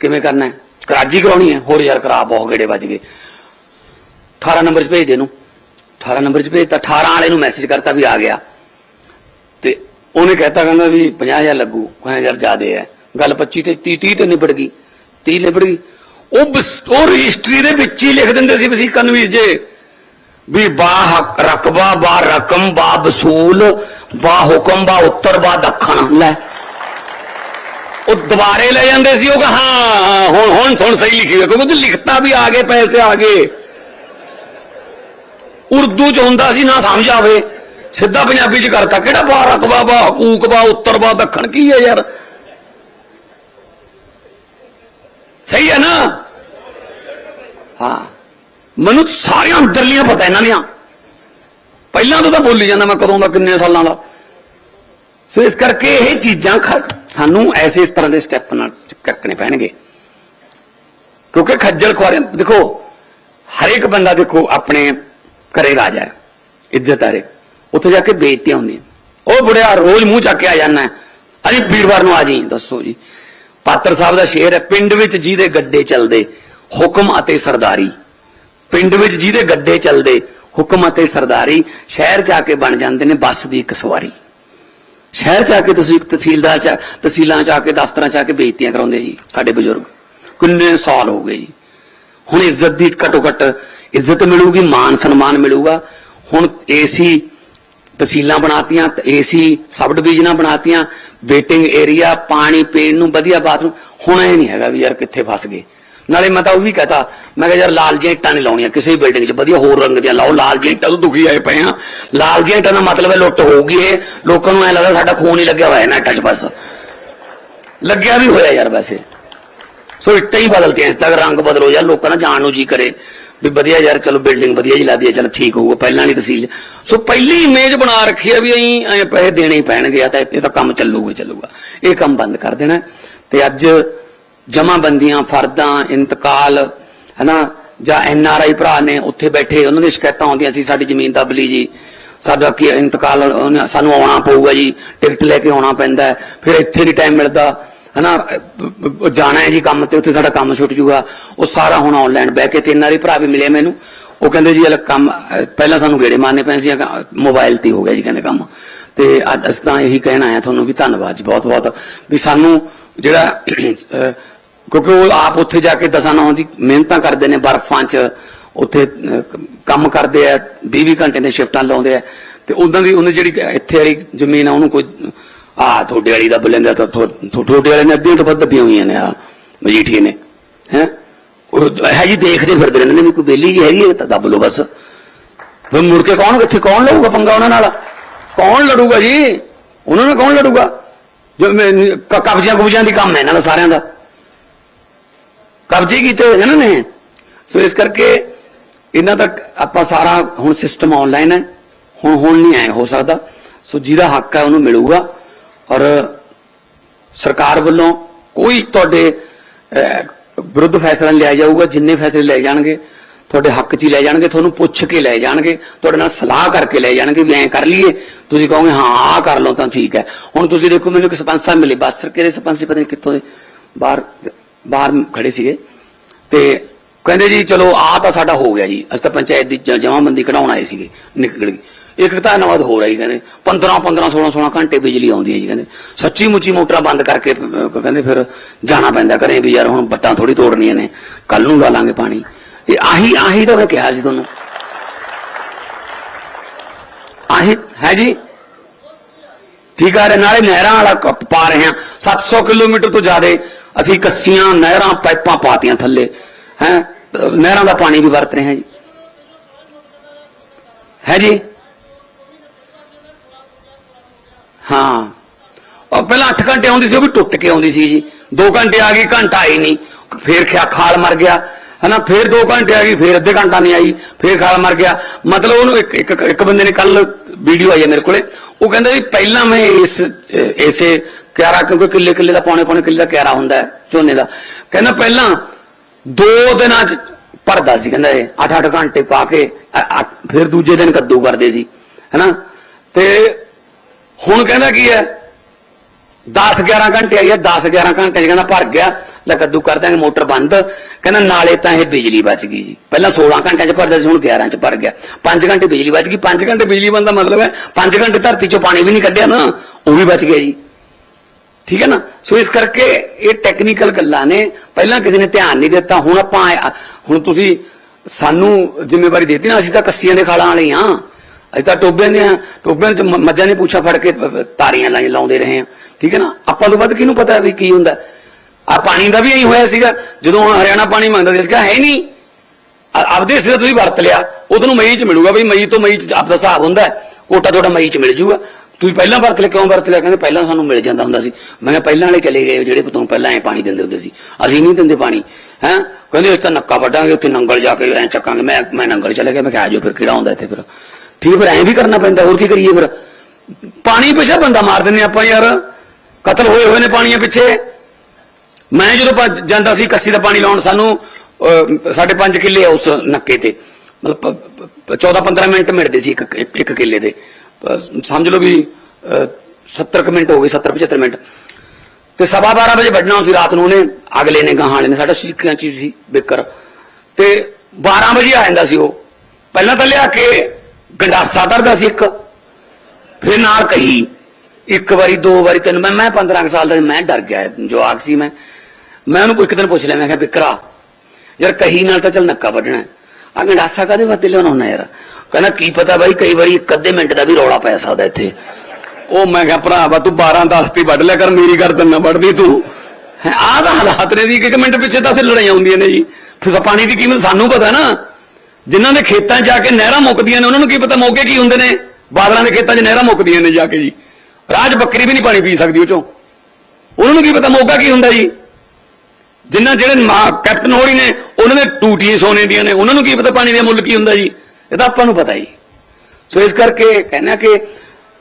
ਕਿਵੇਂ ਕਰਨਾ ਹੈ? ਕਰਾਜੀ ਕਰਾਉਣੀ ਹੈ? ਹੋਰ ਯਾਰ ਕਰਾ ਬਹੁਤ ਗੇੜੇ ਵੱਜ ਗਏ। 18 ਨੰਬਰ 'ਚ ਭੇਜ ਦੇ ਇਹਨੂੰ। 18 ਨੰਬਰ 'ਚ ਭੇਜਤਾ 18 ਵਾਲੇ ਨੂੰ ਮੈਸੇਜ ਕਰਤਾ ਵੀ ਆ ਗਿਆ। ਤੇ ਉਹਨੇ ਕਹਿਤਾ, ਕਹਿੰਦਾ ਵੀ 50000 ਲੱਗੂ। ਕਹਿੰਦਾ, ਯਾਰ, ਜ਼ਿਆਦੇ ਹੈ। ਗੱਲ 25 ਤੇ 30 30 ਤੇ ਨਿਬੜ ਗਈ। 30 ਨਿਬੜ ਗਈ। ਉਹ ਉਹ ਰਜਿਸਟਰੀ ਦੇ ਵਿੱਚ ਹੀ ਲਿਖ ਦਿੰਦੇ ਸੀ ਵਸੀਕਾ ਨਵੀਸ ਜੇ। ਵੀ ਬਾ ਹੱਕ ਰਕਬਾ ਬਾ ਰਕਮ ਬਾ ਵਸੂਲ ਬਾ ਹੁਕਮ ਬਾ ਉੱਤਰ ਬਾ ਦੱਖਣ। ਲੈ। ਉਹ ਦੁਬਾਰੇ ਲੈ ਜਾਂਦੇ ਸੀ ਉਹ ਕਹਾ ਹਾਂ ਹੁਣ ਹੁਣ ਹੁਣ ਸਹੀ ਲਿਖੀ ਹੋਈ ਕਿਉਂਕਿ ਲਿਖਤਾ ਵੀ ਆ ਗਏ ਪੈਸੇ ਆ ਗਏ। ਉਰਦੂ ਚ ਹੁੰਦਾ ਸੀ ਨਾ ਸਮਝ ਆਵੇ। ਸਿੱਧਾ ਪੰਜਾਬੀ ਚ ਕਰਤਾ ਕਿਹੜਾ ਬਾ ਰਕਬਾ ਬਾ ਹਕੂਕ ਬਾ ਉੱਤਰ ਬਾ ਦੱਖਣ ਕੀ ਹੈ ਯਾਰ? ਸਹੀ ਹੈ ਨਾ? ਹਾਂ ਮੈਨੂੰ ਸਾਰੀਆਂ ਅੰਦਰਲੀਆਂ ਪਤਾ ਇਹਨਾਂ ਦੀਆਂ। ਪਹਿਲਾਂ ਤੋਂ ਤਾਂ ਬੋਲੀ ਜਾਂਦਾ ਮੈਂ ਕਦੋਂ ਦਾ, ਕਿੰਨੇ ਸਾਲਾਂ ਦਾ। ਸੋ ਇਸ ਕਰਕੇ ਇਹ ਚੀਜ਼ਾਂ ਸਾਨੂੰ ਐਸੇ ਇਸ ਤਰ੍ਹਾਂ ਦੇ ਸਟੈਪ ਨਾਲ ਚੱਕਣੇ ਪੈਣਗੇ। ਕਿਉਂਕਿ ਖੱਜਲ ਖੁਆਰੇ, ਦੇਖੋ, ਹਰੇਕ ਬੰਦਾ ਦੇਖੋ, ਆਪਣੇ ਘਰੇ ਰਾਜਾ ਹੈ, ਇੱਜ਼ਤ ਆਰੇ ਉੱਥੇ ਜਾ ਕੇ ਬੇਇੱਜ਼ਤੀਆਂ ਹੁੰਦੀਆਂ। ਉਹ ਬੁੜਿਆ ਰੋਜ਼ ਮੂੰਹ ਚੱਕ ਕੇ ਆ ਜਾਂਦਾ ਅਜੀ ਵੀਰਵਾਰ ਨੂੰ ਆ ਜੀ ਦੱਸੋ ਜੀ। ਪਾਤਰ ਸਾਹਿਬ ਦਾ ਸ਼ੇਰ ਹੈ, ਪਿੰਡ ਵਿੱਚ ਜਿਹਦੇ ਗੱਡੇ ਚੱਲਦੇ ਹੁਕਮ ਅਤੇ ਸਰਦਾਰੀ। ਪਿੰਡ ਵਿੱਚ ਜਿਹਦੇ ਗੱਡੇ ਚੱਲਦੇ ਹੁਕਮ ਅਤੇ ਸਰਦਾਰੀ, ਸ਼ਹਿਰ ਜਾ ਕੇ ਬਣ ਜਾਂਦੇ ਨੇ ਬੱਸ ਦੀ ਇੱਕ ਸਵਾਰੀ। ਸ਼ਹਿਰ ਚ ਆ ਕੇ ਤੁਸੀਂ ਇੱਕ ਤਹਿਸੀਲਦਾਰ ਚ ਤਹਿਸੀਲਾਂ ਚ ਆ ਕੇ, ਦਫ਼ਤਰਾਂ ਚ ਆ ਕੇ ਬੇਇੱਜ਼ਤੀਆਂ ਕਰਾਉਂਦੇ ਜੀ, ਸਾਡੇ ਬਜ਼ੁਰਗ। ਕਿੰਨੇ ਸਾਲ ਹੋ ਗਏ ਜੀ। ਹੁਣ ਇੱਜ਼ਤ ਦੀ ਘਟੋ ਘਟ ਇੱਜ਼ਤ ਮਿਲੂਗੀ, ਮਾਨ ਸਨਮਾਨ ਮਿਲੂਗਾ। ਹੁਣ ਏਸੀ ਤਹਿਸੀਲਾਂ ਬਣਾਤੀਆਂ ਏਸੀ ਸਬ ਡਿਵੀਜ਼ਨਾਂ ਬਣਾਤੀਆਂ, ਵੇਟਿੰਗ ਏਰੀਆ, ਪਾਣੀ ਪੀਣ ਨੂੰ, ਵਧੀਆ ਬਾਥਰੂਮ। ਹੁਣ ਇਹ ਨਹੀਂ ਹੈਗਾ ਵੀ ਯਾਰ ਕਿੱਥੇ ਫਸ ਗਏ। ਨਾਲੇ ਮੈਂ ਤਾਂ ਉਹ ਵੀ ਕਹਤਾ, ਮੈਂ ਕਿਹਾ ਯਾਰ ਲਾਲ ਜਿਹੀਆਂ ਇੱਟਾਂ ਨਹੀਂ ਲਾਉਣੀਆਂ, ਕਿਸੇ ਬਿਲਡਿੰਗ 'ਚ ਵਧੀਆ ਹੋਰ ਰੰਗ ਦੀਆਂ ਲਾਓ, ਲਾਲ ਜਿਹੀਆਂ ਇੱਟਾਂ ਤੋਂ ਦੁਖੀ ਆਏ ਪਏ ਆ ਲਾਲ ਜਿਹੀਆਂ ਇੱਟਾਂ ਦਾ ਮਤਲਬ ਹੈ ਲੁੱਟ ਹੋਊਗੀ ਇਹ ਲੋਕਾਂ ਨੂੰ ਐ ਲੱਗਦਾ ਸਾਡਾ ਖੂਨ ਹੀ ਲੱਗਿਆ ਹੋਇਆ ਨਾ ਇੱਟਾਂ 'ਚ ਬਸ। ਲੱਗਿਆ ਵੀ ਹੋਇਆ ਯਾਰ ਵੈਸੇ। ਸੋ ਇੱਟਾਂ ਹੀ ਬਦਲਤੀਆਂ ਇਸ ਤੱਕ ਰੰਗ ਬਦਲੋ ਯਾਰ, ਲੋਕਾਂ ਦਾ ਜਾਣ ਨੂੰ ਜੀ ਕਰੇ। ਵੀ ਵਧੀਆ ਯਾਰ, ਚਲੋ ਬਿਲਡਿੰਗ ਵਧੀਆ ਜੀ ਲਾਦੀ ਹੈ ਚਲ ਠੀਕ ਹੋਊਗਾ, ਪਹਿਲਾਂ ਨਹੀਂ ਤਹਿਸੀਲ ਸੋ ਪਹਿਲੀ ਇਮੇਜ ਬਣਾ ਰੱਖੀ ਹੈ ਵੀ ਅਸੀਂ ਐਂ ਪੈਸੇ ਦੇਣੇ ਹੀ ਪੈਣਗੇ, ਆ ਤਾਂ ਇੱਥੇ ਤਾਂ ਕੰਮ ਚੱਲੂਗਾ ਚੱਲੂਗਾ। ਇਹ ਕੰਮ ਬੰਦ ਕਰ ਦੇਣਾ। ਤੇ ਅੱਜ ਜਮਾਬੰਦੀਆਂ, ਫਰਦਾਂ, ਇੰਤਕਾਲ, ਹਨਾ? ਜਾਂ ਐਨ ਆਰ ਆਈ ਭਰਾ ਨੇ ਉੱਥੇ ਬੈਠੇ, ਉਹਨਾਂ ਦੀ ਸ਼ਿਕਾਇਤਾਂ ਆਉਂਦੀਆਂ ਸੀ, ਸਾਡੀ ਜ਼ਮੀਨ ਦੱਬ ਲਈ ਜੀ। ਸਾਡਾ ਕੀ ਇੰਤਕਾਲ ਸਾਨੂੰ ਆਉਣਾ ਪਊਗਾ ਜੀ, ਟਿਕਟ ਲੈ ਕੇ ਆਉਣਾ ਪੈਂਦਾ ਫਿਰ ਇੱਥੇ ਨਹੀਂ ਟਾਈਮ ਮਿਲਦਾ, ਹਨਾ? ਜਾਣਾ ਹੈ ਜੀ ਕੰਮ ਤੇ, ਉੱਥੇ ਸਾਡਾ ਕੰਮ ਛੁੱਟ ਜੂਗਾ। ਉਹ ਸਾਰਾ ਹੁਣ ਆਨਲਾਈਨ ਬਹਿ ਕੇ ਤਿੰਨ ਵਾਰੀ ਭਰਾ ਵੀ ਮਿਲੇ ਮੈਨੂੰ। ਉਹ ਕਹਿੰਦੇ ਜੀ ਇਹ ਕੰਮ, ਪਹਿਲਾਂ ਸਾਨੂੰ ਗੇੜੇ ਮਾਰਨੇ ਪੈਣ ਸੀ ਮੋਬਾਈਲ ਤੇ ਹੋ ਗਿਆ ਜੀ ਕਹਿੰਦੇ ਕੰਮ। ਤੇ ਅੱਜ ਅਸੀਂ ਤਾਂ ਇਹੀ ਕਹਿਣਾ ਆਇਆ ਤੁਹਾਨੂੰ ਵੀ ਧੰਨਵਾਦ ਜੀ ਬਹੁਤ ਬਹੁਤ ਵੀ ਸਾਨੂੰ ਜਿਹੜਾ ਅਹ, ਕਿਉਂਕਿ ਉਹ ਆਪ ਉੱਥੇ ਜਾ ਕੇ ਦਸਾਂ ਨੌਂ ਦੀ ਮਿਹਨਤਾਂ ਕਰਦੇ ਨੇ ਬਰਫਾਂ 'ਚ ਉੱਥੇ ਕੰਮ ਕਰਦੇ ਆ 20 ਘੰਟੇ ਦੇ ਸ਼ਿਫਟਾਂ ਲਾਉਂਦੇ ਆ। ਤੇ ਉਹਨਾਂ ਦੀ ਉਹਨੇ ਜਿਹੜੀ ਇੱਥੇ ਵਾਲੀ ਜ਼ਮੀਨ ਆ ਉਹਨੂੰ ਕੋਈ ਆ ਤੁਹਾਡੇ ਵਾਲੀ ਦਾ ਬਲੰਦਾ ਤਾਂ ਤੁਹਾਡੇ ਵਾਲੇ ਨੇ ਅੱਧੀਆਂ ਤੋਂ ਵੱਧ ਦੱਬੀਆਂ ਹੋਈਆਂ ਨੇ ਆ ਮਜੀਠੀਏ ਨੇ ਹੈ? ਉਹ ਹੈ ਜੀ ਦੇਖਦੇ ਫਿਰਦੇ ਰਹਿੰਦੇ ਨੇ ਕੋਈ ਬੇਲੀ ਜੀ ਹੈਗੀ ਹੈ ਤਾਂ ਦੱਬ ਲਓ ਬਸ। ਫਿਰ ਮੁੜ ਕੇ ਕੌਣ ਕਿੱਥੇ ਕੌਣ ਲਊਗਾ ਪੰਗਾ ਉਹਨਾਂ ਨਾਲ? ਕੌਣ ਲੜੂਗਾ ਜੀ? ਉਹਨਾਂ ਨਾਲ ਕੌਣ ਲੜੂਗਾ? ਜੋ ਮੈਂ- ਕ- ਕਬਜ਼ਿਆਂ ਦੀ ਕੰਮ ਹੈ ਇਹਨਾਂ ਦਾ ਸਾਰਿਆਂ ਦਾ। ਕਬਜ਼ੇ ਕੀਤੇ ਹੋਏ ਇਹਨਾਂ ਨੇ। ਸੋ ਇਸ ਕਰਕੇ ਇਹਨਾਂ ਦਾ ਆਪਾਂ ਸਾਰਾ ਹੁਣ ਸਿਸਟਮ ਆਨਲਾਈਨ ਹੈ। ਹੁਣ ਹੁਣ ਨਹੀਂ ਆਏ, ਹੋ ਸਕਦਾ। ਸੋ ਜਿਹਦਾ ਹੱਕ ਹੈ ਉਹਨੂੰ ਮਿਲੂਗਾ। ਔਰ ਸਰਕਾਰ ਵੱਲੋਂ ਕੋਈ ਤੁਹਾਡੇ ਵਿਰੁੱਧ ਫੈਸਲਾ ਲਿਆ ਜਾਊਗਾ, ਜਿੰਨੇ ਫੈਸਲੇ ਲਏ ਜਾਣਗੇ। ਤੁਹਾਡੇ ਹੱਕ 'ਚ ਹੀ ਲੈ ਜਾਣਗੇ, ਤੁਹਾਨੂੰ ਪੁੱਛ ਕੇ ਲੈ ਜਾਣਗੇ, ਤੁਹਾਡੇ ਨਾਲ ਸਲਾਹ ਕਰਕੇ ਲੈ ਜਾਣਗੇ ਵੀ ਐਂ ਕਰ ਲਈਏ। ਤੁਸੀਂ ਕਹੋਗੇ, ਹਾਂ, ਆਹ ਕਰ ਲਓ ਤਾਂ ਠੀਕ ਹੈ। ਹੁਣ ਤੁਸੀਂ ਦੇਖੋ, ਮੈਨੂੰ ਇੱਕ ਸਰਪੰਚ ਸਾਹਿਬ ਮਿਲੇ, ਬਾਸਰ ਕਿਹੜੇ ਸਰਪੰਚ ਪਤਾ ਨਹੀਂ ਕਿੱਥੋਂ ਦੇ, ਬਾਹਰ ਬਾਹਰ ਖੜੇ ਸੀਗੇ। ਤੇ ਕਹਿੰਦੇ ਜੀ, ਚਲੋ, ਆਹ ਤਾਂ ਸਾਡਾ ਹੋ ਗਿਆ ਜੀ। ਅਸੀਂ ਤਾਂ ਪੰਚਾਇਤ ਦੀ ਜ- ਜਮਾਬੰਦੀ ਕਢਾਉਣ ਆਏ ਸੀਗੇ, ਨਿਕਲ ਗਏ ਇੱਕ ਤਾਂ ਨਵਾਦ ਹੋ ਰਹੀ ਕਹਿੰਦੇ 15 15 16 16 ਘੰਟੇ ਬਿਜਲੀ ਆਉਂਦੀ ਹੈ ਜੀ, ਕਹਿੰਦੇ। ਸੱਚੀ ਮੁੱਚੀ ਮੋਟਰਾਂ ਬੰਦ ਕਰਕੇ ਕਹਿੰਦੇ ਫਿਰ ਜਾਣਾ ਪੈਂਦਾ ਘਰੇ ਵੀ ਯਾਰ ਹੁਣ ਬੱਟਾਂ ਥੋੜੀ ਤੋੜਨੀਆਂ ਨੇ ਕੱਲ ਨੂੰ ਲਾ ਲਾਂਗੇ ਪਾਣੀ। ਇਹ ਆਹੀ ਆਹੀ ਤਾਂ ਮੈਂ ਕਿਹਾ ਸੀ ਤੁਹਾਨੂੰ ਆਹੀ ਹੈ ਜੀ ਠੀਕ ਆ ਰੇ ਨਾਲੇ ਨਹਿਰਾਂ ਵਾਲਾ ਕ- ਪਾ ਰਹੇ ਹਾਂ 700 ਕਿਲੋਮੀਟਰ ਤੋਂ ਜ਼ਿਆਦਾ ਅਸੀਂ ਕੱਸੀਆਂ ਨਹਿਰਾਂ ਪਾਈਪਾਂ ਪਾਤੀਆਂ ਥੱਲੇ ਹੈ ਨਹਿਰਾਂ ਦਾ ਪਾਣੀ ਵੀ ਵਰਤ ਰਹੇ ਹਾਂ ਜੀ ਹੈ ਜੀ ਹਾਂ ਉਹ ਪਹਿਲਾਂ 8 ਘੰਟੇ ਆਉਂਦੀ ਸੀ ਉਹ ਵੀ ਟੁੱਟ ਕੇ ਆਉਂਦੀ ਸੀ ਜੀ 2 ਘੰਟੇ ਆ ਗਈ ਘੰਟਾ ਆਈ ਨਹੀਂ ਫੇਰ ਖਿਆ ਖਾਲ ਮਰ ਗਿਆ ਹਨਾ ਫੇਰ 2 ਘੰਟੇ ਆ ਗਈ ਫੇਰ ਅੱਧੇ ਘੰਟਾ ਨਹੀਂ ਆਈ ਫੇਰ ਖਾਲ ਮਰ ਗਿਆ। ਮਤਲਬ ਉਹਨੂੰ ਇੱਕ ਇੱਕ ਇੱਕ ਬੰਦੇ ਨੇ ਕੱਲ ਵੀਡੀਓ ਆਈ ਹੈ ਮੇਰੇ ਕੋਲੇ। ਉਹ ਕਹਿੰਦਾ ਵੀ ਪਹਿਲਾਂ ਮੈਂ ਇਸ ਅਹ, ਇਸੇ ਕਿਆਰਾ ਕਿਉਂਕਿ ਕਿੱਲੇ ਕਿੱਲੇ ਦਾ ਪੌਣੇ ਪੌਣੇ ਕਿੱਲੇ ਦਾ ਕਿਆਰਾ ਹੁੰਦਾ ਹੈ ਝੋਨੇ ਦਾ। ਕਹਿੰਦਾ ਪਹਿਲਾਂ ਦੋ ਦਿਨਾਂ ਚ ਭਰਦਾ ਸੀ ਕਹਿੰਦਾ ਇਹ। 8-8 ਘੰਟੇ ਪਾ ਕੇ ਫਿਰ ਦੂਜੇ ਦਿਨ ਕੱਦੂ ਕਰਦੇ ਸੀ ਹਨਾ। ਤੇ ਹੁਣ ਕਹਿੰਦਾ ਕੀ ਹੈ? 10 11 ਘੰਟੇ ਆਈ ਹੈ 10 11 ਘੰਟੇ ਚ ਕਹਿੰਦਾ ਭਰ ਗਿਆ। ਲੈ ਕੱਦੂ ਕਰ ਦਾਂਗੇ ਮੋਟਰ ਬੰਦ। ਕਹਿੰਦਾ ਨਾਲੇ ਤਾਂ ਇਹ ਬਿਜਲੀ ਬਚ ਗਈ ਜੀ। ਪਹਿਲਾਂ 16 ਘੰਟਿਆਂ ਚ ਭਰਦਾ ਸੀ, ਹੁਣ 11 ਚ ਭਰ ਗਿਆ। 5 ਘੰਟੇ ਬਿਜਲੀ ਬਚ ਗਈ। 5 ਘੰਟੇ ਬਿਜਲੀ ਬੰਦ ਦਾ ਮਤਲਬ ਹੈ 5 ਘੰਟੇ ਧਰਤੀ ਚੋਂ ਪਾਣੀ ਵੀ ਨਹੀਂ ਕੱਢਿਆ ਨਾ, ਉਹ ਵੀ ਬਚ ਗਿਆ ਜੀ। ਠੀਕ ਹੈ ਨਾ? ਸੋ ਇਸ ਕਰਕੇ ਇਹ ਟੈਕਨੀਕਲ ਗੱਲਾਂ ਨੇ। ਪਹਿਲਾਂ ਕਿਸੇ ਨੇ ਧਿਆਨ ਨਹੀਂ ਦਿੱਤਾ, ਹੁਣ ਆਪਾਂ ਆਏ- ਹੁਣ ਤੁਸੀਂ ਸਾਨੂੰ ਜ਼ਿੰਮੇਵਾਰੀ ਦਿੱਤੀ ਨਾ, ਅਸੀਂ ਤਾਂ ਕੱਸੀਆਂ ਦੇ ਖਾਲਾਂ ਵਾਲੇ ਆ ਅਸੀਂ ਤਾਂ ਟੋਬਿਆਂ ਦੀਆਂ ਟੋਬਿਆਂ 'ਚ ਮੱਝਾਂ ਨੇ ਪੁੱਛਾ ਫੜ ਕੇ ਤਾਰੀਆਂ ਲਾਈ ਲਾਉਂਦੇ ਰਹੇ ਆ ਠੀਕ ਹੈ ਨਾ? ਆਪਾਂ ਤੋਂ ਵੱਧ ਕਿਹਨੂੰ ਪਤਾ ਵੀ ਕੀ ਹੁੰਦਾ? ਆ ਪਾਣੀ ਦਾ ਵੀ ਐਂ ਹੋਇਆ ਸੀਗਾ। ਜਦੋਂ ਹਰਿਆਣਾ ਪਾਣੀ ਮੰਗਦਾ ਸੀ ਅਸੀਂ ਹੈ ਨਹੀਂ। ਆਪਦੇ ਸਿਰ ਤੁਸੀਂ ਵਰਤ ਲਿਆ। ਉਦੋਂ ਨੂੰ ਮਈ ਚ ਮਿਲੂਗਾ ਬਈ ਮਈ ਤੋਂ ਮਈ ਚ ਆਪਦਾ ਹਿਸਾਬ ਹੁੰਦਾ ਹੈ, ਕੋਟਾ ਤੁਹਾਡਾ ਮਈ ਚ ਮਿਲ ਜੂਗਾ। ਤੁਸੀਂ ਪਹਿਲਾਂ ਵਰਤ ਲਿਆ ਕਿਉਂ ਵਰਤ ਲਿਆ? ਕਹਿੰਦੇ ਪਹਿਲਾਂ ਸਾਨੂੰ ਮਿਲ ਜਾਂਦਾ ਹੁੰਦਾ ਸੀ। ਮੈਂ ਕਿਹਾ ਪਹਿਲਾਂ ਵਾਲੇ ਚਲੇ ਗਏ ਜਿਹੜੇ ਤੁਹਾਨੂੰ ਪਹਿਲਾਂ ਐ ਪਾਣੀ ਦਿੰਦੇ ਹੁੰਦੇ ਸੀ। ਅਸੀਂ ਨਹੀਂ ਦਿੰਦੇ ਪਾਣੀ। ਹੈ? ਕਹਿੰਦੇ ਉਸ ਤਾਂ ਨੱਕਾ ਵੱਢਾਂਗੇ ਉੱਥੇ ਨੰਗਲ ਜਾ ਕੇ ਐ ਚੱਕਾਂਗੇ। ਮੈਂ ਮੈਂ ਨੰਗਲ ਚਲੇ ਗਿਆ। ਮੈਂ ਕਿਹਾ ਆਜੋ ਫਿਰ ਕਿਹੜਾ ਹੁੰਦਾ ਇੱਥੇ ਫਿਰ? ਠੀਕ ਫਿਰ ਐਂ ਵੀ ਕਰਨਾ ਪੈਂਦਾ। ਹੋਰ ਕੀ ਕਰੀਏ ਫਿਰ? ਪਾਣੀ ਪਿੱਛੇ ਬੰਦਾ ਮਾਰ ਦਿੰਨੇ ਆਪਾਂ ਯਾਰ। ਕਤਲ ਹੋਏ ਹੋਏ ਨੇ ਪਾਣੀਆਂ ਪਿੱਛੇ। ਮੈਂ ਜਦੋਂ ਜਾਂਦਾ ਸੀ ਕੱਸੀ ਦਾ ਪਾਣੀ ਲਾਉਣ ਸਾਨੂੰ ਅਹ, ਸਾਡੇ 5 ਕਿੱਲੇ ਉਸ ਨੱਕੇ ਤੇ। ਮਤਲਬ 14-15 ਮਿੰਟ ਮਿਲਦੇ ਸੀ ਇੱਕ ਇੱਕ- ਕਿੱਲੇ ਦੇ। ਸਮਝ ਲਓ ਵੀ ਅਹ, 70 ਮਿੰਟ ਹੋ ਗਏ 70-75 ਮਿੰਟ। ਤੇ ਸਵਾ 12 ਵਜੇ ਵੱਢਣਾ ਸੀ ਰਾਤ ਨੂੰ ਉਹਨੇ ਅਗਲੇ ਨੇ ਗਾਹਾਂ ਵਾਲੇ ਨੇ ਸਾਡਾ ਸਿੱਖਾਂ ਚ ਸੀ ਬਿੱਕਰ। ਤੇ 12 ਵਜੇ ਆ ਜਾਂਦਾ ਸੀ ਉਹ। ਪਹਿਲਾਂ ਤਾਂ ਲਿਆ ਕੇ ਗੰਡਾਸਾ ਧਰਦਾ ਸੀ ਇੱਕ ਫਿਰ ਨਾਲ ਕਹੀ। ਇੱਕ ਵਾਰੀ, ਦੋ ਵਾਰੀ ਤਿੰਨ ਮੈਂ ਮੈਂ 15 ਕੁ ਸਾਲ ਦਾ ਮੈਂ ਡਰ ਗਿਆ ਜਵਾਕ ਸੀ ਮੈਂ। ਮੈਂ ਉਹਨੂੰ ਇੱਕ ਦਿਨ ਪੁੱਛ ਲਿਆ, ਮੈਂ ਕਿਹਾ ਵਿਕਰਾ ਯਾਰ ਕਹੀ ਨਾਲ ਤਾਂ ਚੱਲ ਨੱਕਾ ਵੱਢਣਾ ਆ ਗੰਡਾਸਾ ਕਾਦੇ ਵਾਸਤੇ ਲਿਆਉਣਾ ਹੁੰਦਾ ਯਾਰ? ਕਹਿੰਦਾ, ਕੀ ਪਤਾ ਬਾਈ, ਕਈ ਵਾਰੀ ਇੱਕ ਅੱਧੇ ਮਿੰਟ ਦਾ ਵੀ ਰੌਲਾ ਪੈ ਸਕਦਾ ਇੱਥੇ। ਉਹ ਮੈਂ ਕਿਹਾ ਭਰਾਵਾ ਤੂੰ 12 10 ਤੇ ਵੱਢ ਲਿਆ ਕਰ, ਮੇਰੀ ਗਰਦਨ ਨਾ ਵੱਢਦੀ ਤੂੰ। ਆਹ ਤਾਂ ਹਾਲਾਤ ਨੇ ਜੀ, ਇੱਕ ਮਿੰਟ ਪਿੱਛੇ ਤਾਂ ਫਿਰ ਲੜਾਈਆਂ ਹੁੰਦੀਆਂ ਨੇ ਜੀ। ਫਿਰ ਪਾਣੀ ਦੀ ਕੀਮਤ ਸਾਨੂੰ ਪਤਾ ਨਾ। ਜਿਨ੍ਹਾਂ ਦੇ ਖੇਤਾਂ 'ਚ ਜਾ ਕੇ ਨਹਿਰਾਂ ਮੁੱਕਦੀਆਂ ਨੇ, ਉਹਨਾਂ ਨੂੰ ਕੀ ਪਤਾ ਮੌਕੇ ਕੀ ਹੁੰਦੇ ਨੇ। ਬਾਦਲਾਂ ਦੇ ਖੇਤਾਂ 'ਚ ਨਹਿਰਾਂ ਮੁੱਕਦੀਆਂ ਨੇ ਜਾ ਕੇ ਜੀ। ਰਾਜ ਬੱਕਰੀ ਵੀ ਨਹੀਂ ਪਾਣੀ ਪੀ ਸਕਦੀ ਉਹ ਚੋਂ। ਉਹਨਾਂ ਨੂੰ ਕੀ ਪਤਾ ਮੌਕਾ ਕੀ ਹੁੰਦਾ ਜੀ? ਜਿਨ੍ਹਾਂ ਜਿਹੜੇ ਕੈਪਟਨ ਹੋਰੀ ਨੇ, ਉਹਨਾਂ ਦੇ ਟੂਟੀਆਂ ਸੋਨੇ ਦੀਆਂ ਨੇ, ਉਹਨਾਂ ਨੂੰ ਕੀ ਪਤਾ ਪਾਣੀ ਦਾ ਮੁੱਲ ਕੀ ਹੁੰਦਾ ਜੀ? ਇਹ ਤਾਂ ਆਪਾਂ ਨੂੰ ਪਤਾ ਹੀ ਸੋ ਇਸ ਕਰਕੇ ਕਹਿੰਨਾ ਕਿ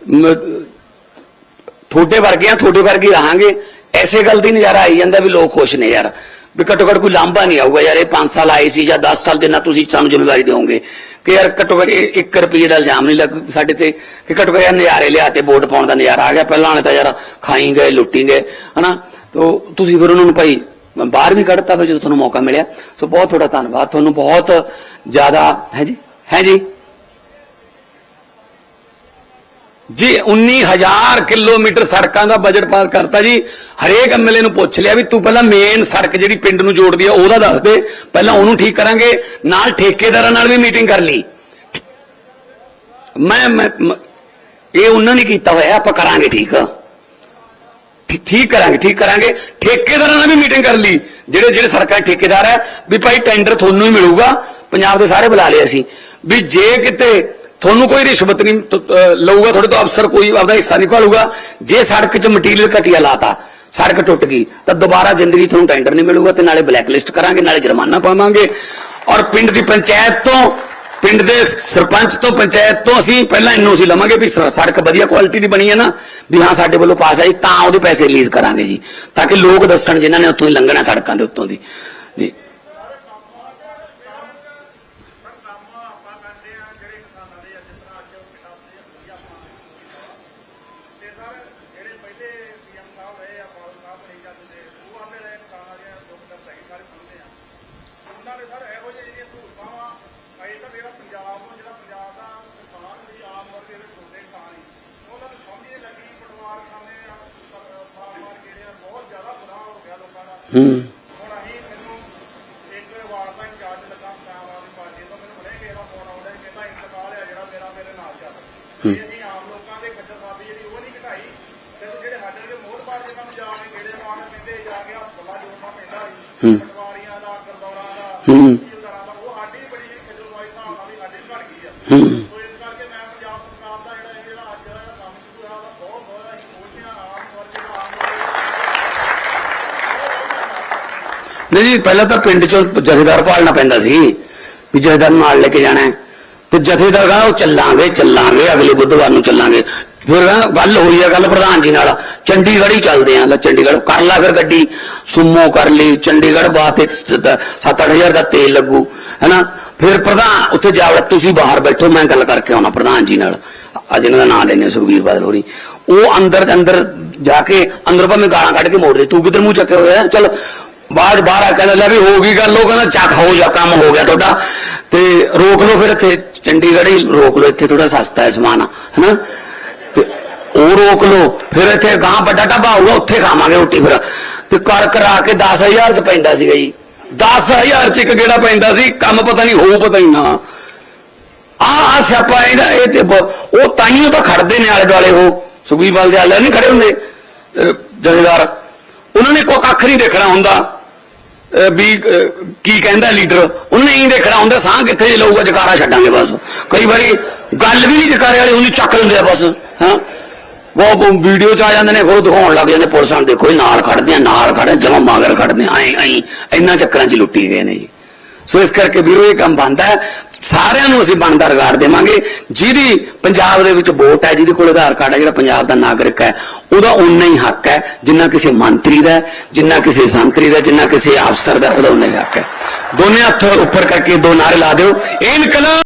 ਮ- ਵਰਗੇ ਆ, ਤੁਹਾਡੇ ਵਰਗੇ ਰਹਾਂਗੇ। ਐਸੇ ਗੱਲ ਦੀ ਨਜ਼ਾਰਾ ਆਈ ਜਾਂਦਾ ਵੀ ਲੋਕ ਖੁਸ਼ ਨੇ ਯਾਰ। ਵੀ ਘੱਟੋ ਘੱਟ ਕੋਈ ਲਾਂਭਾ ਨਹੀਂ ਆਊਗਾ। ਯਾਰ, ਇਹ 5 ਸਾਲ ਆਏ ਸੀ ਜਾਂ 10 ਸਾਲ ਦੇ ਨਾਲ ਤੁਸੀਂ ਸਾਨੂੰ ਜ਼ਿੰਮੇਵਾਰੀ ਦਿਓਗੇ ਕਿ ਯਾਰ ਘੱਟੋ ਘੱਟ 1 ਰੁਪਏ ਦਾ ਇਲਜ਼ਾਮ ਨਹੀਂ ਲੱਗ ਸਾਡੇ ਤੇ ਕਿ ਘੱਟੋ ਘੱਟ ਯਾਰ ਨਜ਼ਾਰੇ ਲਿਆ ਤੇ ਵੋਟ ਪਾਉਣ ਦਾ ਨਜ਼ਾਰਾ ਆ ਗਿਆ। ਪਹਿਲਾਂ ਵਾਲੇ ਤਾਂ ਯਾਰ ਖਾਈ ਗਏ, ਲੁੱਟੀ ਗਏ, ਹਨਾ? ਤੋ ਤੁਸੀਂ ਫਿਰ ਉਹਨਾਂ ਨੂੰ ਭਾਈ ਬਾਹਰ ਵੀ ਕੱਢਤਾ ਫਿਰ ਜਦੋਂ ਤੁਹਾਨੂੰ ਮੌਕਾ ਮਿਲਿਆ। ਸੋ ਬਹੁਤ ਤੁਹਾਡਾ ਧੰਨਵਾਦ। ਤੁਹਾਨੂੰ ਬਹੁਤ ਜ਼ਿਆਦਾ, ਹੈ ਜੀ? ਹੈ ਜੀ? ਜੀ 19000 ਕਿਲੋਮੀਟਰ ਸੜਕਾਂ ਦਾ ਬਜਟ ਪਾਸ ਕਰਤਾ ਜੀ। ਹਰੇਕ ਐਮਐਲਏ ਨੂੰ ਪੁੱਛ ਲਿਆ ਵੀ ਤੂੰ ਪਹਿਲਾਂ ਮੇਨ ਸੜਕ ਜਿਹੜੀ ਪਿੰਡ ਨੂੰ ਜੋੜਦੀ ਆ, ਉਹਦਾ ਦੱਸ ਦੇ। ਪਹਿਲਾਂ ਉਹਨੂੰ ਠੀਕ ਕਰਾਂਗੇ, ਨਾਲ ਠੇਕੇਦਾਰਾਂ ਨਾਲ ਵੀ ਮੀਟਿੰਗ ਕਰ ਲਈ। ਮੈਂ ਮੈਂ ਇਹ ਉਹਨਾਂ ਨੇ ਕੀਤਾ ਹੋਇਆ, ਆਪਾਂ ਕਰਾਂਗੇ ਠੀਕ। ਠੀਕ ਕਰਾਂਗੇ ਠੀਕ ਕਰਾਂਗੇ। ਠੇਕੇਦਾਰਾਂ ਨਾਲ ਵੀ ਮੀਟਿੰਗ ਕਰ ਲਈ। ਜਿਹੜੇ ਜਿਹੜੇ ਸਰਕਾਰੀ ਠੇਕੇਦਾਰ ਹੈ ਵੀ ਭਾਈ ਟੈਂਡਰ ਤੁਹਾਨੂੰ ਹੀ ਮਿਲੂਗਾ। ਪੰਜਾਬ ਦੇ ਸਾਰੇ ਬੁਲਾ ਲਏ ਅਸੀਂ। ਵੀ ਜੇ ਕਿਤੇ ਤੁਹਾਨੂੰ ਕੋਈ ਰਿਸ਼ਵਤ ਨਹੀਂ ਲਊਗਾ ਤੁਹਾਡੇ ਤੋਂ, ਅਫਸਰ ਕੋਈ ਆਪਦਾ ਹਿੱਸਾ ਨਹੀਂ ਭਾਲੂਗਾ। ਜੇ ਸੜਕ 'ਚ ਮਟੀਰੀਅਲ ਘਟੀਆ ਲਾਤਾ, ਸੜਕ ਟੁੱਟ ਗਈ, ਤਾਂ ਦੁਬਾਰਾ ਜ਼ਿੰਦਗੀ ਤੁਹਾਨੂੰ ਟੈਂਡਰ ਨਹੀਂ ਮਿਲੂਗਾ ਤੇ ਨਾਲੇ ਬਲੈਕ ਲਿਸਟ ਕਰਾਂਗੇ, ਨਾਲੇ ਜੁਰਮਾਨਾ ਪਾਵਾਂਗੇ। ਔਰ ਪਿੰਡ ਦੀ ਪੰਚਾਇਤ ਤੋਂ, ਪਿੰਡ ਦੇ ਸਰਪੰਚ ਤੋਂ, ਪੰਚਾਇਤ ਤੋਂ ਅਸੀਂ ਪਹਿਲਾਂ ਐਨਓਸੀ ਲਵਾਂਗੇ ਵੀ ਸੜਕ ਵਧੀਆ ਕੁਆਲਿਟੀ ਦੀ ਬਣੀ ਹੈ ਨਾ, ਵੀ ਹਾਂ ਸਾਡੇ ਵੱਲੋਂ ਪਾਸ ਆਈ, ਤਾਂ ਉਹਦੇ ਪੈਸੇ ਰਿਲੀਜ਼ ਕਰਾਂਗੇ ਜੀ। ਤਾਂ ਕਿ ਲੋਕ ਦੱਸਣ ਜਿਨ੍ਹਾਂ ਨੇ ਉੱਥੋਂ ਹੀ ਲੰਘਣਾ ਸੜਕਾਂ ਦੇ ਉੱਤੋਂ ਦੀ। ਜੀ ਕੰਮ ਆਪਾਂ ਕਰਦੇ ਆ ਜਿਹੜੇ ਕਿਸਾਨਾਂ ਦੇ ਆ, ਜਿਸ ਤਰ੍ਹਾਂ ਅੱਜ ਉਹ ਕਿਤਾਬ ਦੇ ਵਧੀਆ ਤੇ ਸਰ ਜਿਹੜੇ ਪਹਿਲੇ ਸੀਐਮ ਸਾਹਿਬ ਰਹੇ ਆ ਬਾਦਲ ਸਾਹਿਬ ਨਹੀਂ ਜਾਂਦੇ ਤੇ ਉਹ ਆਂਦੇ ਰਹੇ ਕਿਸਾਨਾਂ ਦੀਆਂ ਦੁੱਖ ਦਰਦ ਹੈਗੇ ਸਾਰੇ ਸੁਣਦੇ ਆ ਉਹਨਾਂ ਨੇ ਸਰ ਇਹੋ ਜਿਹੇ ਜਿਹੜੀਆਂ ਸਹੂਲਤਾਂ ਵਾ ਅਜੇ ਤੱਕ ਜਿਹੜਾ ਪੰਜਾਬ ਨੂੰ ਜਿਹੜਾ ਪੰਜਾਬ ਦਾ ਕਿਸਾਨ ਜਿਹੜੀ ਆਮ ਵਰਗ ਦੇ ਵਿੱਚ ਛੋਟੇ ਕਿਸਾਨ ਹੀ ਉਹਨਾਂ ਨੂੰ ਸਮਝ ਨਹੀਂ ਲੱਗੀ ਪਟਵਾਰ ਖਾਨੇ ਆ ਮਾਰ ਮਾਰ ਜਿਹੜੇ ਆ ਬਹੁਤ ਜ਼ਿਆਦਾ ਬੁਰਾ ਹੋ ਗਿਆ ਲੋਕਾਂ ਦਾ ਹੂੰ ਹੁਣ ਅਸੀਂ ਮੈਨੂੰ ਇੱਕ ਵਾਰ ਦਾ ਇੰਚਾਰਜ ਲੱਗਾ ਪੰਜਾਬ ਆਦਮੀ ਪਾਰਟੀ ਤੋਂ ਮੈਨੂੰ ਬੜੇ ਕਿਸੇ ਦਾ ਫੋਨ ਆਉਂਦਾ ਕਹਿੰਦਾ ਇੰਤਕਾਲ ਹੈ ਜਿਹੜਾ ਮੇਰਾ ਮੇਰੇ ਨਾਲ ਚੱਲ ਜੇ ਅਸੀਂ ਆਮ ਲੋਕਾਂ ਦੇ ਖੱਜਲ ਸਾਬੀ ਜਿਹੜੀ ਉਹ ਨਹੀਂ ਘਟਾਈ ਤੇ ਜਿਹੜੇ ਸਾਡੇ ਵਰਗੇ ਮੋਹਤਬਾਰ ਜਿਹਨਾਂ ਨੂੰ ਜਾ ਕੇ ਗੇੜੇ ਮਾਰਨ ਕਹਿੰਦੇ ਜਾ ਕੇ ਹਸਪਤਾਲਾਂ ਜੋੜਨਾ ਪੈਂਦਾ ਸੀ ਪਟਵਾਰੀਆਂ ਦਾ ਗਰਦੌਰਾਂ ਦਾ ਹੂੰ। ਤਹਿਸੀਲਦਾਰਾਂ ਦਾ ਉਹ ਸਾਡੀ ਬੜੀ ਖੱਜਲਵਾਈ ਹਿਸਾਬ ਨਾਲ ਵੀ ਸਾਡੀ ਘਟ ਗਈ ਆ ਹੂੰ ਸੋ ਇਸ ਕਰਕੇ ਮੈਂ ਪੰਜਾਬ ਸਰਕਾਰ ਦਾ ਜਿਹੜਾ ਇਹ ਜਿਹੜਾ ਅੱਜ ਦਾ ਕੰਮ ਸ਼ੁਰੂ ਹੋਇਆ ਉਹਦਾ ਬਹੁਤ ਬਹੁਤ ਅਸੀਂ ਖੁਸ਼ ਹਾਂ ਆਮ ਵਰਗ ਦਾ ਆਮ ਲੋਕ ਨਹੀਂ ਜੀ, ਪਹਿਲਾਂ ਤਾਂ ਪਿੰਡ ਚੋਂ ਜਥੇਦਾਰ ਪਾਲਣਾ ਪੈਂਦਾ ਸੀ ਵੀ ਜਥੇਦਾਰ ਨਾਲ ਲੈ ਕੇ ਜਾਣਾ ਤੇ ਜਥੇਦਾਰ ਕਹਿੰਦਾ, ਉਹ ਚੱਲਾਂਗੇ ਚੱਲਾਂਗੇ, ਅਗਲੇ ਬੁੱਧਵਾਰ ਨੂੰ ਚੱਲਾਂਗੇ। ਫਿਰ ਗੱਲ ਹੋਈ ਆ ਗੱਲ ਪ੍ਰਧਾਨ ਜੀ ਨਾਲ। ਚੰਡੀਗੜ੍ਹ ਹੀ ਚੱਲਦੇ ਆਂ। ਲੈ ਚੰਡੀਗੜ੍ਹ ਕਰ ਲਾ ਫਿਰ ਗੱਡੀ, ਸੁਮੋ ਕਰ ਲਈ। ਚੰਡੀਗੜ੍ਹ ਬਾਤ 7-8000 ਦਾ ਤੇਲ ਲੱਗੂ, ਹੈਨਾ? ਫਿਰ ਪ੍ਰਧਾਨ, ਉੱਥੇ ਜਾ ਵੜਾ, ਤੁਸੀਂ ਬਾਹਰ ਬੈਠੋ, ਮੈਂ ਗੱਲ ਕਰਕੇ ਆਉਣਾ ਪ੍ਰਧਾਨ ਜੀ ਨਾਲ। ਅੱਜ ਇਹਨਾਂ ਦਾ ਨਾਮ ਲੈਣੇ ਸੁਖਬੀਰ ਬਾਦਲ ਹੋਰੀ। ਉਹ ਅੰਦਰ ਅੰਦਰ ਜਾ ਕੇ, ਅੰਦਰ ਭਾਵੇਂ ਗਾਲਾਂ ਕੱਢ ਕੇ ਮੋੜ ਦੇ, ਤੂੰ ਕਿੱਧਰ ਮੂੰਹ ਚੱਕੇ ਹੋਇਆ? ਚੱਲ ਬਾਹਰ ਬਾਹਰ ਆ ਕਹਿੰਦਾ ਲੈ ਵੀ ਹੋ ਗਈ ਗੱਲ, ਉਹ ਕਹਿੰਦਾ ਚੱਕ, ਹੋ ਜਾ, ਕੰਮ ਹੋ ਗਿਆ ਤੁਹਾਡਾ। ਤੇ ਰੋਕ ਲਓ ਫਿਰ ਇੱਥੇ, ਚੰਡੀਗੜ੍ਹ ਹੀ ਰੋਕ ਲਓ, ਇੱਥੇ ਥੋੜਾ ਸਸਤਾ ਹੈ ਸਮਾਨ, ਹਨਾ? ਤੇ ਉਹ ਰੋਕ ਲਓ, ਫਿਰ ਇੱਥੇ ਗਾਂ ਵੱਡਾ ਢਾਬਾ ਹੋਊਗਾ, ਉੱਥੇ ਖਾਵਾਂਗੇ ਰੋਟੀ ਫਿਰ। ਤੇ ਕਰ ਕਰਾ ਕੇ 10000 ਚ ਪੈਂਦਾ ਸੀਗਾ ਜੀ। 10000 ਚ ਇੱਕ ਗੇੜਾ ਪੈਂਦਾ ਸੀ, ਕੰਮ ਪਤਾ ਨਹੀਂ, ਹੋਊ ਪਤਾ ਨਹੀਂ ਨਾ। ਆ ਆ ਸਿਆਪਾ ਇਹਦਾ ਇਹ ਤੇ ਉਹ ਤਾਈਓ ਤਾਂ ਖੜਦੇ ਨੇ ਆਲੇ ਦੁਆਲੇ ਉਹ, ਸੁਖਬੀਰ ਦੇ ਆਲੇ ਨਹੀਂ ਖੜੇ ਹੁੰਦੇ ਜਥੇਦਾਰ। ਉਹਨਾਂ ਨੇ ਕੋਈ ਕੱਖ ਨਹੀਂ ਦੇਖਣਾ ਹੁੰਦਾ। ਵੀ ਕੀ ਕਹਿੰਦਾ ਲੀਡਰ? ਉਹਨੇ ਹੀ ਦੇਖਣਾ ਹੁੰਦਾ, ਸਾਹ ਕਿੱਥੇ ਲਊਗਾ, ਜਕਾਰਾ ਛੱਡਾਂਗੇ ਬਸ। ਕਈ ਵਾਰੀ ਗੱਲ ਵੀ ਨਹੀਂ ਜਕਾਰੇ ਵਾਲੇ ਉਹਨੂੰ ਚੱਕ ਲੈਂਦੇ ਆ ਬਸ, ਹਾਂ। ਉਹ ਵੀਡੀਓ ਚ ਆ ਜਾਂਦੇ ਨੇ, ਫਿਰ ਦਿਖਾਉਣ ਲੱਗ ਜਾਂਦੇ, ਪੁਲਿਸਾਂ ਨੂੰ ਦੇਖੋ, ਇਹ ਨਾਲ ਖੜਦੇ ਆ, ਨਾਲ ਖੜੇ ਜਮਾ ਮਾਗਰ ਖੜਦੇ ਆ, ਐਂ ਇੰਨਾ ਚੱਕਰਾਂ ਚ ਲੁੱਟੀ ਗਏ ਨੇ ਜੀ। ਸੋ ਇਸ ਕਰਕੇ ਵੀਰੋ ਇਹ ਕੰਮ ਬੰਦਾ ਸਾਰਿਆਂ ਨੂੰ ਅਸੀਂ ਬਣਦਾ ਰਗਾੜ ਦੇਵਾਂਗੇ। ਜਿਹਦੀ ਪੰਜਾਬ ਦੇ ਵਿੱਚ ਵੋਟ ਹੈ, ਜਿਹਦੇ ਕੋਲ ਆਧਾਰ ਕਾਰਡ ਹੈ, ਜਿਹੜਾ ਪੰਜਾਬ ਦਾ ਨਾਗਰਿਕ ਹੈ, ਉਹਦਾ ਉਨਾ ਹੀ ਹੱਕ ਹੈ, ਜਿੰਨਾ ਕਿਸੇ ਮੰਤਰੀ ਦਾ ਜਿੰਨਾ ਕਿਸੇ ਸੰਤਰੀ ਦਾ ਜਿੰਨਾ ਕਿਸੇ ਅਫਸਰ ਦਾ ਉਹਦਾ ਉਨਾ ਹੀ ਹੱਕ ਹੈ। ਦੋਨੇ ਹੱਥ ਉੱਪਰ ਕਰਕੇ ਦੋ ਨਾਰੇ ਲਾ ਦਿਓ। ਇਨਕਲਾਬ